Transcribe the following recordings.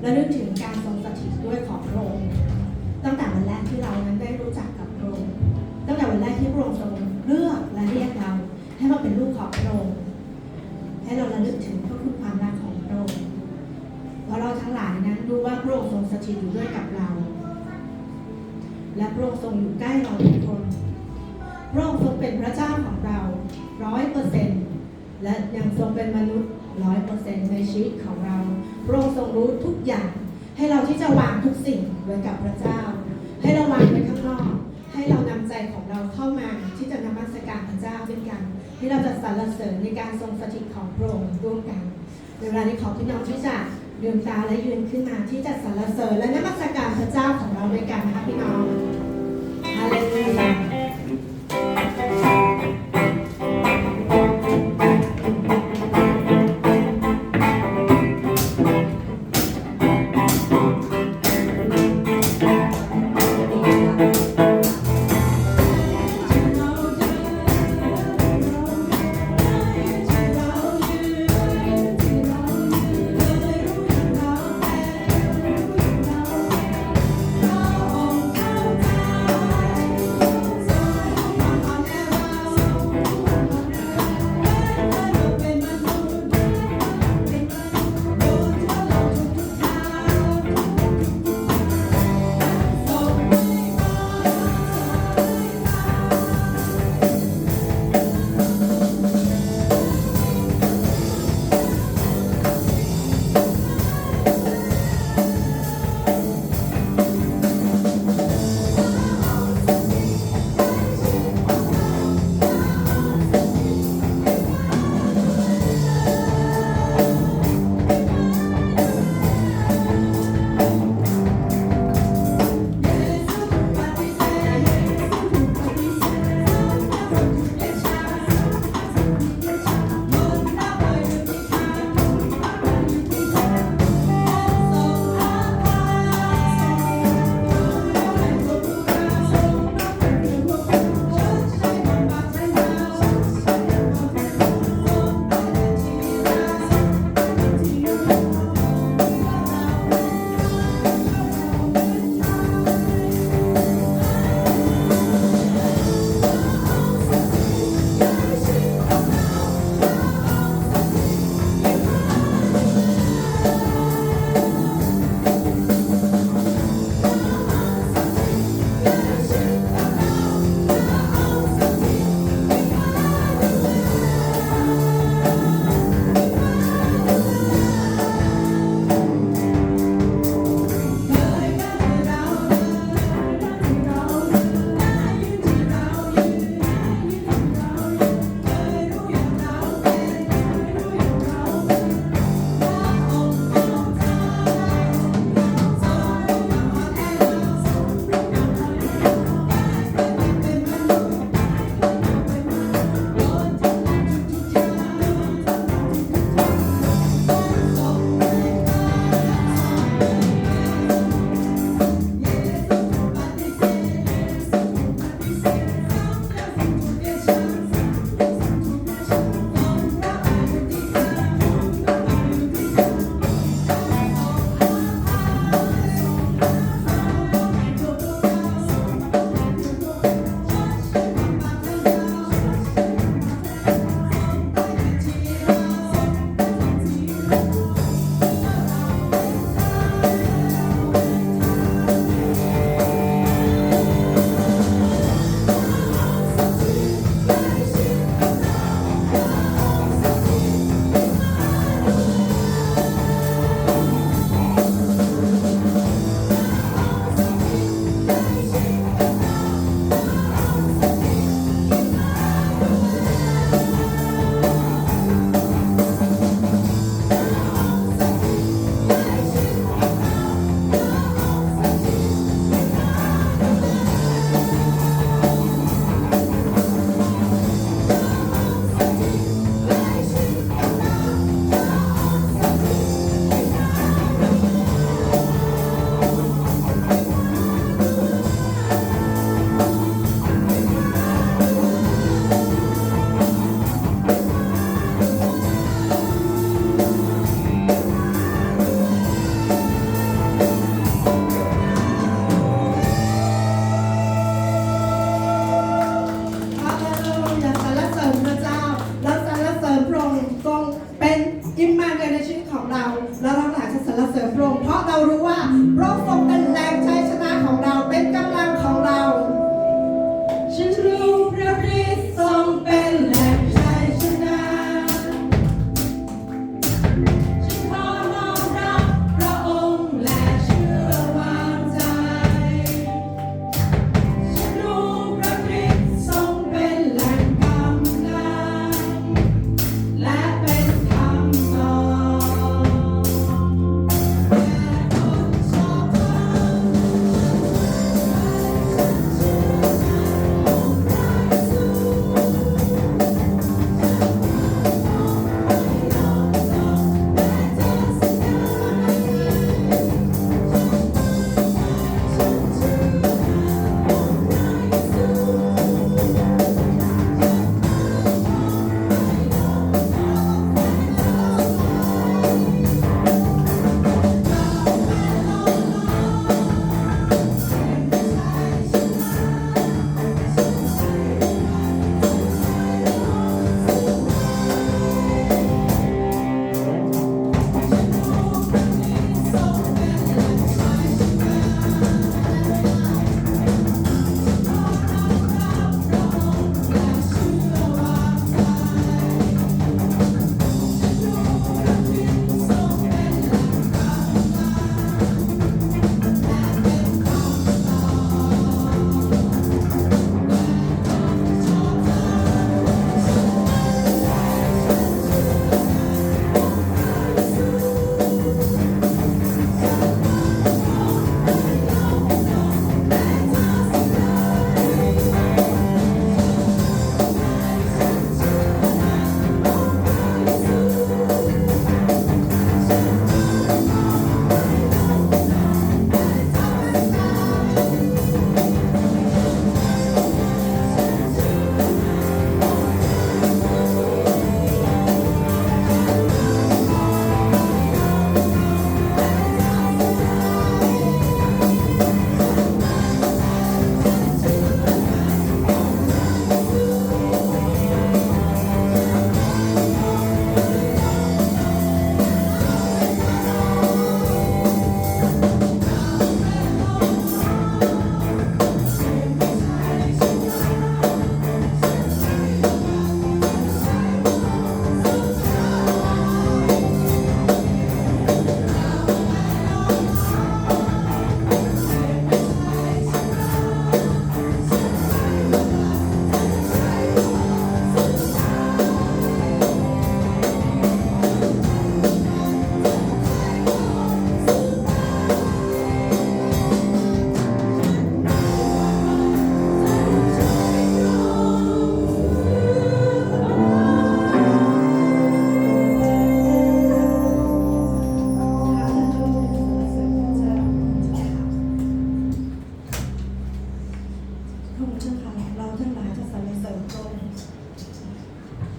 และนึกถึงการทรงสถิตด้วยของพระองค์ตั้งแต่วันแรกที่เรานั้นได้รู้จักกับพระองค์ตั้งแต่วันแรกที่พระองค์ทรงเลือกและเรียกเรา ให้เราเป็นลูกของพระองค์ให้เราระลึกถึงพระคุณความรักของพระองค์เพราะเราทั้งหลายนั้นรู้ว่าพระองค์ทรงสถิตอยู่ด้วยกับเรา และพระองค์ทรงอยู่ใกล้เราทุกคนพระองค์ทรงเป็นพระเจ้าของเราร้อยเปอร์เซ็นต์และยังทรงเป็นมนุษย์ร้อยเปอร์เซ็นต์ในชีวิตของเรา ระองค์ทรงรู้ทุกอย่าง ให้เราที่จะวางทุกสิ่งไว้กับพระเจ้า ให้เราวางไว้ข้างนอก ให้เรานำใจของเราเข้ามาที่จะนมัสการพระเจ้าด้วยกันให้เราจะสรรเสริญในการทรงสถิตของพระองค์ร่วมกันในเวลานี้ขอพี่น้องที่จะลืมตาและยืนขึ้นมาที่จะสรรเสริญและนมัสการพระเจ้าของเราด้วยกันนะคะพี่น้องฮาเลลูยา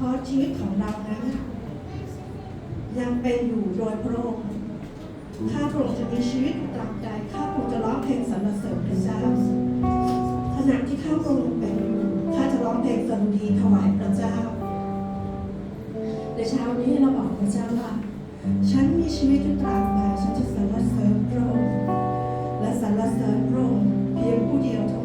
ราะชีวิตของเรานั้นยังเป็นอยู่โดยพระองค์ข้าพระองค์จะมีชีวิตตราบใดข้าพระองค์จะร้องเพลงสรรเสริญพระเจ้าขณะที่ข้าพระองค์เป็นอยู่ข้าจะร้องเพลงสรรดีถวายพระเจ้าในเช้านี้เราบอกพระเจ้าว่า ฉันมีชีวิตอยู่ตราบใดฉันจะสรรเสริญพระองค์และสรรเสริญพระองค์เพียงผู้เดียวเท่า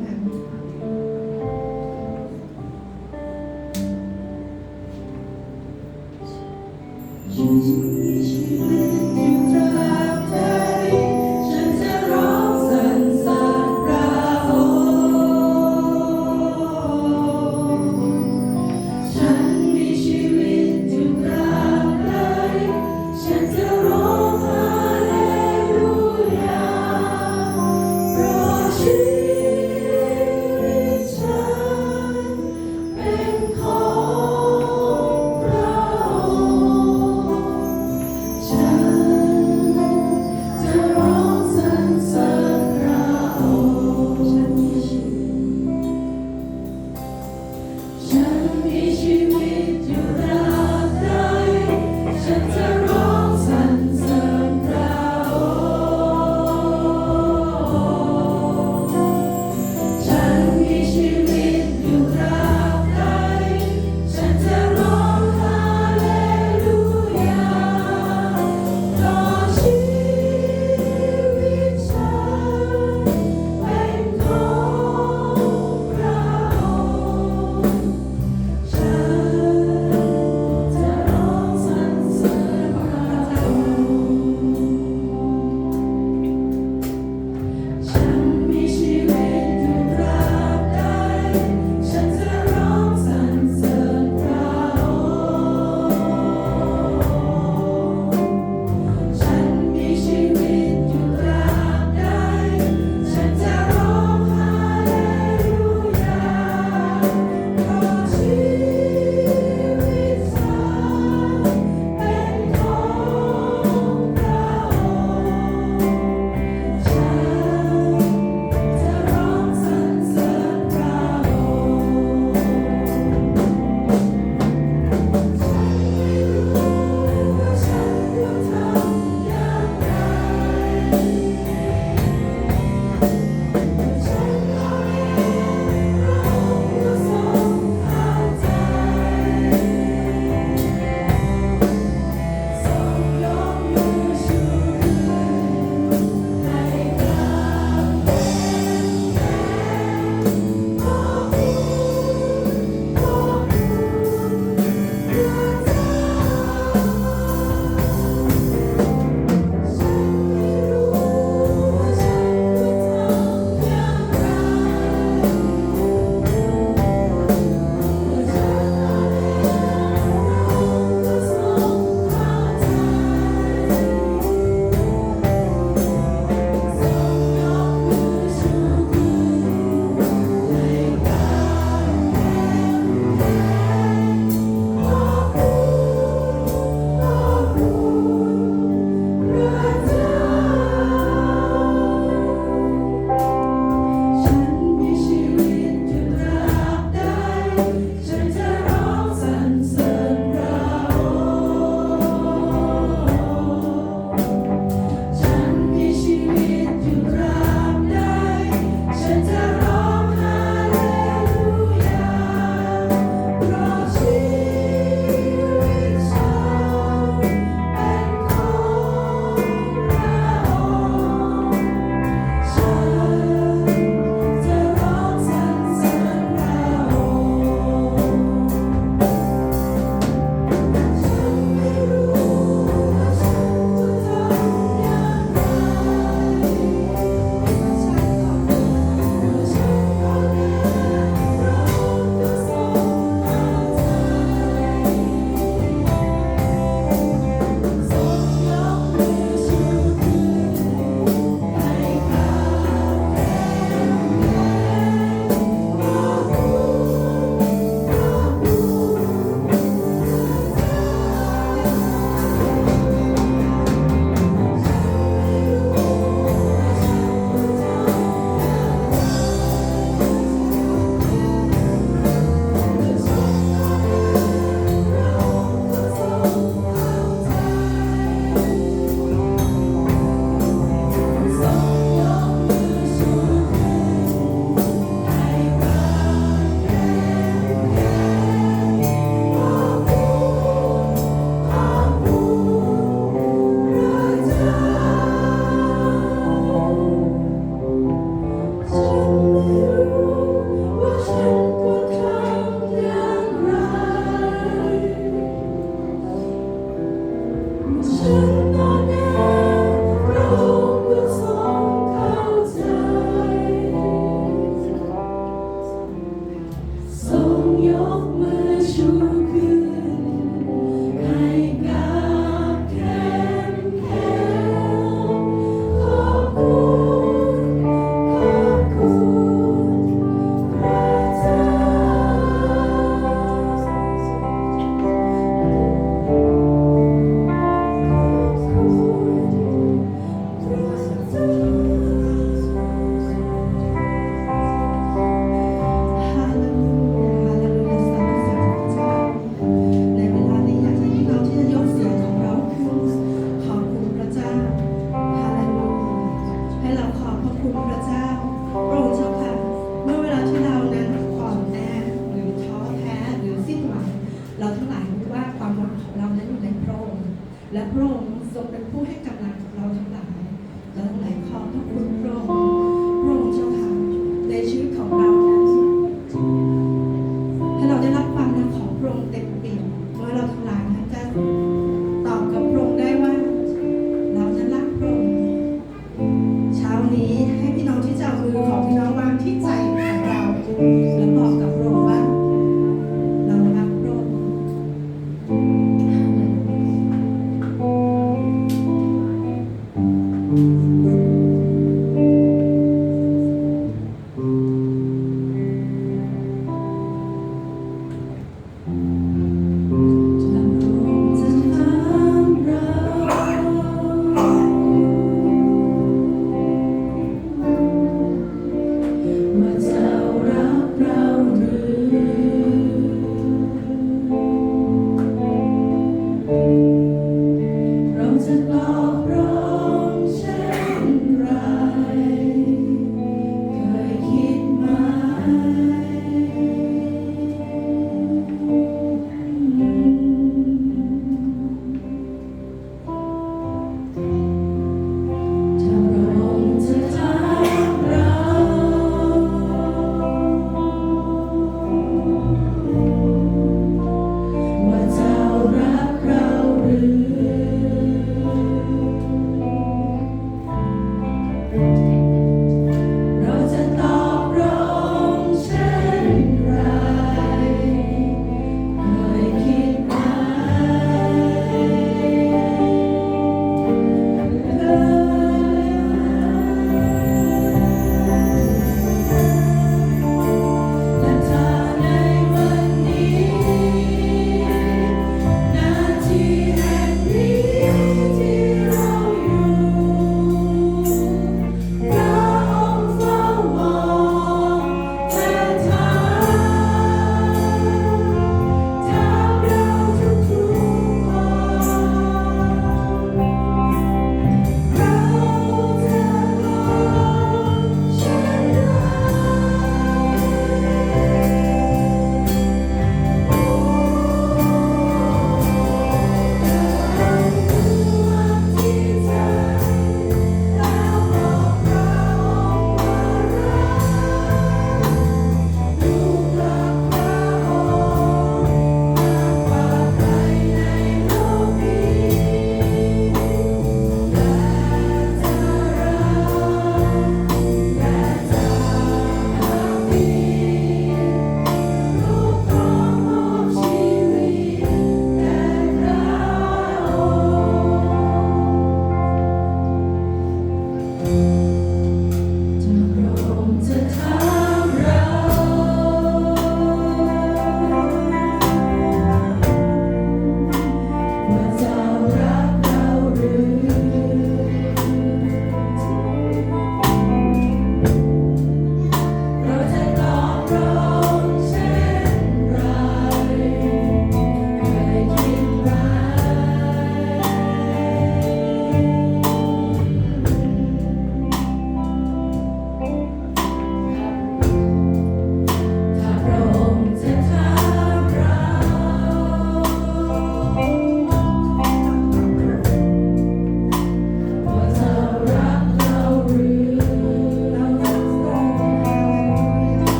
และพระองค์